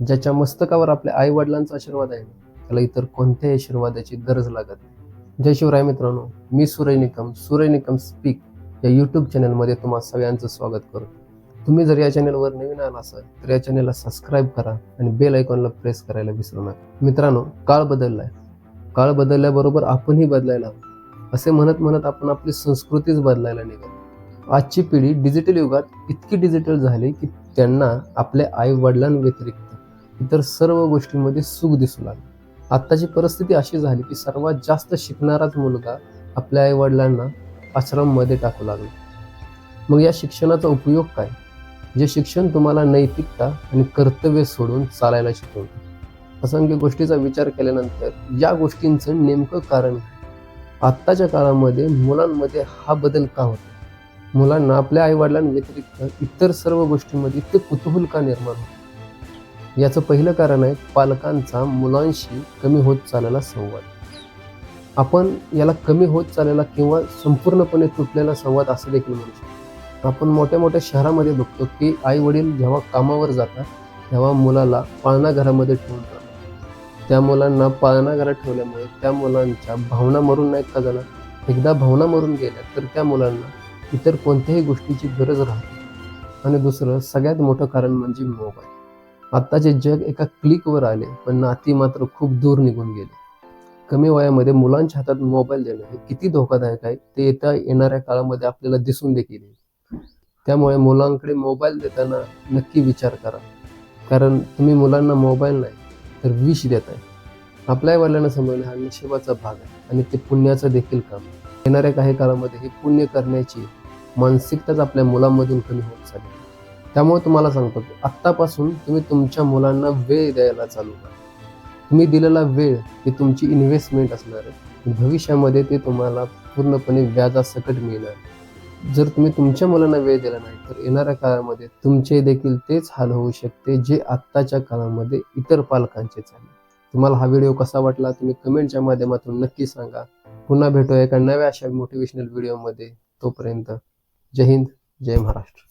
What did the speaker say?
ज्याच्या मस्तकावर आपल्या आई वडिलांचा आशीर्वाद आहे त्याला इतर कोणत्याही आशीर्वादाची गरज लागत नाही. जय शिवराय मित्रांनो मी सूर्य निकम सूर्य निकम स्पीक या यूट्यूब चॅनलमध्ये तुम्हा सगळ्यांचं स्वागत करतो. तुम्ही जर या चॅनलवर नवीन आला असाल तर या चॅनलला सबस्क्राईब करा आणि बेल आयकॉनला प्रेस करायला विसरू नका. मित्रांनो काळ बदललाय. काळ बदलल्याबरोबर आपणही बदलायला असे म्हणत म्हणत आपण आपली संस्कृतीच बदलायला निघालो. आजची पिढी डिजिटल युगात इतकी डिजिटल झाली की त्यांना आपल्या आई वडिलांव्यतिरिक्त इतर सर्व गोष्टींमध्ये सुख दिसू लागले आत्ताची परिस्थिती अशी झाली की सर्वात जास्त शिकणाराच मुलगा आपल्या आई वडिलांना आश्रममध्ये टाकू लागला. मग या शिक्षणाचा उपयोग काय? जे शिक्षण तुम्हाला नैतिकता आणि कर्तव्य सोडून चालायला शिकवते. असंख्य गोष्टीचा विचार केल्यानंतर या गोष्टींचं नेमकं कारण आत्ताच्या काळामध्ये मुलांमध्ये हा बदल का होतो? मुलांना आपल्या आईवडिलांव्यतिरिक्त इतर सर्व गोष्टींमध्ये इतके कुतूहल का निर्माण होतं याचं पहिलं कारण आहे पालकांचा मुलांशी कमी होत चाललेला संवाद. आपण याला कमी होत चाललेला किंवा संपूर्णपणे तुटलेला संवाद असं देखील म्हणू शकतो. आपण मोठ्या मोठ्या शहरामध्ये बघतो की आई वडील जेव्हा कामावर जातात तेव्हा मुलाला पाळणा घरामध्ये ठेवून जातात त्या मुलांना पाळणा घरात ठेवल्यामुळे त्या मुलांच्या भावना मरून नाहीत का जाणार? एकदा भावना मरून गेल्या तर त्या मुलांना इतर कोणत्याही गोष्टीची गरज राहते. आणि दुसरं सगळ्यात मोठं कारण म्हणजे मोबाईल. आत्ताचे जग एका क्लिकवर आले पण नाती मात्र खूप दूर निघून गेले. कमी वयामध्ये मुलांच्या हातात मोबाईल देणं हे किती धोकादायक आहे ते येत्या येणाऱ्या काळामध्ये आपल्याला दिसून देखील येईल. त्यामुळे मुलांकडे मोबाईल देताना नक्की विचार करा. कारण तुम्ही मुलांना मोबाईल नाही तर विष देत आहे आपल्या वडिलांना समजणे हा निशेबाचा भाग आहे आणि ते पुण्याचं देखील काम येणाऱ्या काही काळामध्ये हे पुण्य करण्याची मानसिकताच आपल्या मुलांमधून कमी होत चालली. त्यामुळे तुम्हाला सांगतो की आत्तापासून तुम्ही तुमच्या मुलांना वेळ द्यायला चालू करा. तुम्ही दिलेला वेळ ही तुमची इन्व्हेस्टमेंट असणार आहे. भविष्यामध्ये ते तुम्हाला पूर्णपणे व्याजासकट मिळणार जर तुम्ही तुमच्या मुलांना वेळ दिला नाही तर येणाऱ्या काळामध्ये तुमचे देखील तेच हाल होऊ शकते जे आत्ताच्या काळामध्ये इतर पालकांचे आहे तुम्हाला हा व्हिडिओ कसा वाटला तुम्ही कमेंटच्या माध्यमातून नक्की सांगा. पुन्हा भेटूया एका नव्या अशा मोटिवेशनल व्हिडिओमध्ये तोपर्यंत जय हिंद जय महाराष्ट्र.